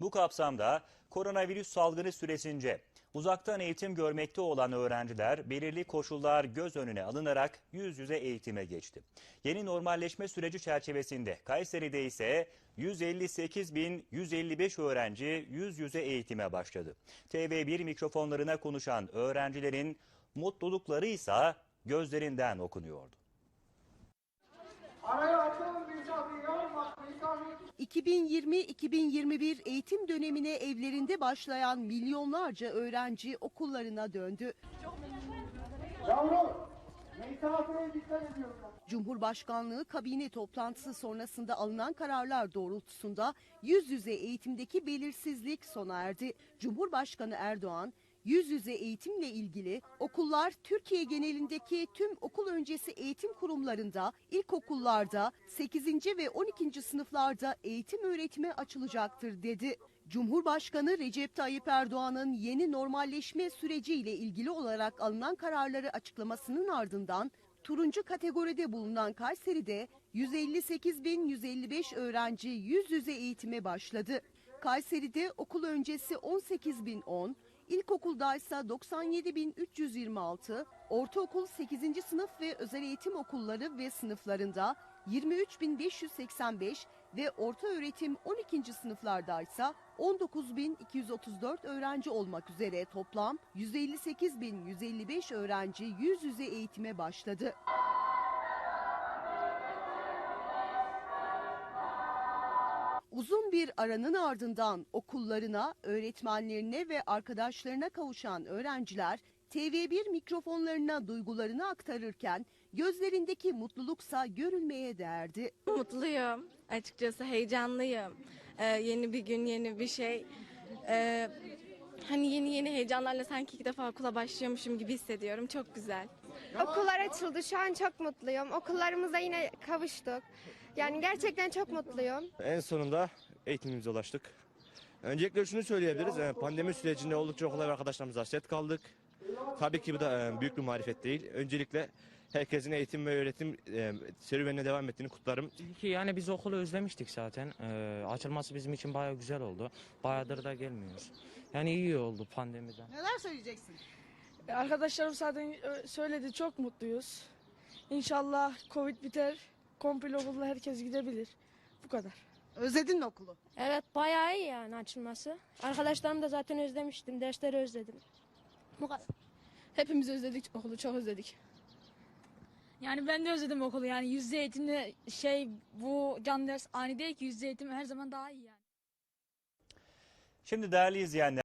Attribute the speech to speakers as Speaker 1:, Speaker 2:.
Speaker 1: Bu kapsamda koronavirüs salgını süresince uzaktan eğitim görmekte olan öğrenciler belirli koşullar göz önüne alınarak yüz yüze eğitime geçti. Yeni normalleşme süreci çerçevesinde Kayseri'de ise 158.155 öğrenci yüz yüze eğitime başladı. TV1 mikrofonlarına konuşan öğrencilerin mutlulukları ise gözlerinden okunuyordu.
Speaker 2: Araya
Speaker 3: 2020-2021 eğitim dönemine evlerinde başlayan milyonlarca öğrenci okullarına döndü.
Speaker 2: Yavrum.
Speaker 3: Cumhurbaşkanlığı kabine toplantısı sonrasında alınan kararlar doğrultusunda yüz yüze eğitimdeki belirsizlik sona erdi. Cumhurbaşkanı Erdoğan yüz yüze eğitimle ilgili okullar Türkiye genelindeki tüm okul öncesi eğitim kurumlarında, ilkokullarda, 8. ve 12. sınıflarda eğitim öğretime açılacaktır dedi. Cumhurbaşkanı Recep Tayyip Erdoğan'ın yeni normalleşme süreciyle ilgili olarak alınan kararları açıklamasının ardından turuncu kategoride bulunan Kayseri'de 158.155 öğrenci yüz yüze eğitime başladı. Kayseri'de okul öncesi 18.010, ilkokulda ise 97.326, ortaokul 8. sınıf ve özel eğitim okulları ve sınıflarında 23.585 ve orta öğretim 12. sınıflarda ise 19.234 öğrenci olmak üzere toplam 158.155 öğrenci yüz yüze eğitime başladı. Uzun bir aranın ardından okullarına, öğretmenlerine ve arkadaşlarına kavuşan öğrenciler TV1 mikrofonlarına duygularını aktarırken gözlerindeki mutluluksa görülmeye değerdi.
Speaker 4: Mutluyum. Açıkçası heyecanlıyım. Ee, yeni bir gün, yeni bir şey. Ee, hani yeni yeni heyecanlarla sanki ilk defa okula başlıyormuşum gibi hissediyorum. Çok güzel.
Speaker 5: Okullar açıldı. Şu an çok mutluyum. Okullarımıza yine kavuştuk. Yani gerçekten çok mutluyum.
Speaker 6: En sonunda eğitimimize ulaştık. Öncelikle şunu söyleyebiliriz. e, Pandemi sürecinde oldukça okula ve arkadaşlarımıza hasret kaldık. Tabii ki bu da e, büyük bir marifet değil. Öncelikle herkesin eğitim ve öğretim e, serüvenine devam ettiğini kutlarım.
Speaker 7: Ki yani biz okulu özlemiştik zaten. Ee, açılması bizim için bayağı güzel oldu. Bayağıdır da gelmiyoruz. Yani iyi oldu pandemiden.
Speaker 3: Neler söyleyeceksin?
Speaker 8: Arkadaşlarım zaten söyledi çok mutluyuz. İnşallah Covid biter. Komple okulda herkes gidebilir. Bu kadar.
Speaker 3: Özledin mi okulu?
Speaker 9: Evet bayağı iyi yani açılması. Arkadaşlarım da zaten özlemiştim. Dersleri özledim. Bu kadar.
Speaker 8: Hepimiz özledik okulu çok özledik.
Speaker 10: Yani ben de özledim okulu yani yüz yüze eğitimle şey bu can ders ani değil ki yüz yüze eğitim her zaman daha iyi yani.
Speaker 1: Şimdi değerli izleyenler